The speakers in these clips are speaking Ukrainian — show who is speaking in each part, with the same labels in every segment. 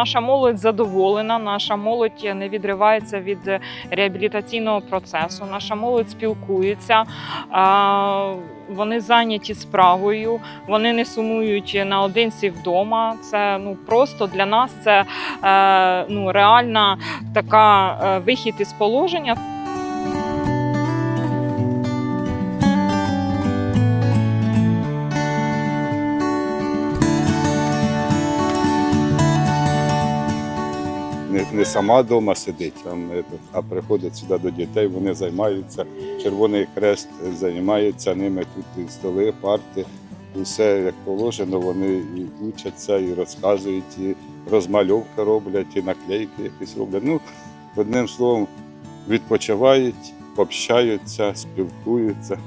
Speaker 1: наша молодь задоволена, наша молодь не відривається від реабілітаційного процесу. Наша молодь спілкується, вони зайняті справою, вони не сумують наодинці вдома. Це ну просто для нас це е, ну реальна така е, вихід із положення.
Speaker 2: Не, не сама вдома сидить, а, приходить сюди до дітей, вони займаються. Червоний хрест займається ними тут і столи, парти. Усе як положено, вони і учаться, і розказують, і розмальовки роблять, і наклейки якісь роблять. Ну, одним словом, відпочивають, общаються, спілкуються.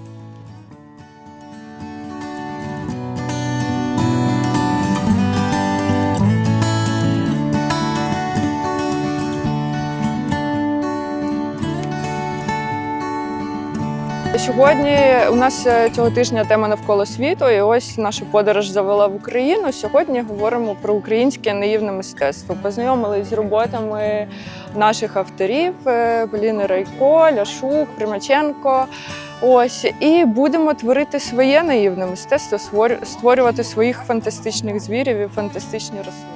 Speaker 3: Сьогодні у нас е, цього тижня тема навколо світу, і ось наша подорож завела в Україну. Сьогодні говоримо про українське наївне мистецтво. Познайомились з роботами наших авторів е, Поліни Райко, Ляшук, Примаченко. Ось і будемо творити своє наївне мистецтво, створювати своїх фантастичних звірів і фантастичні рослини.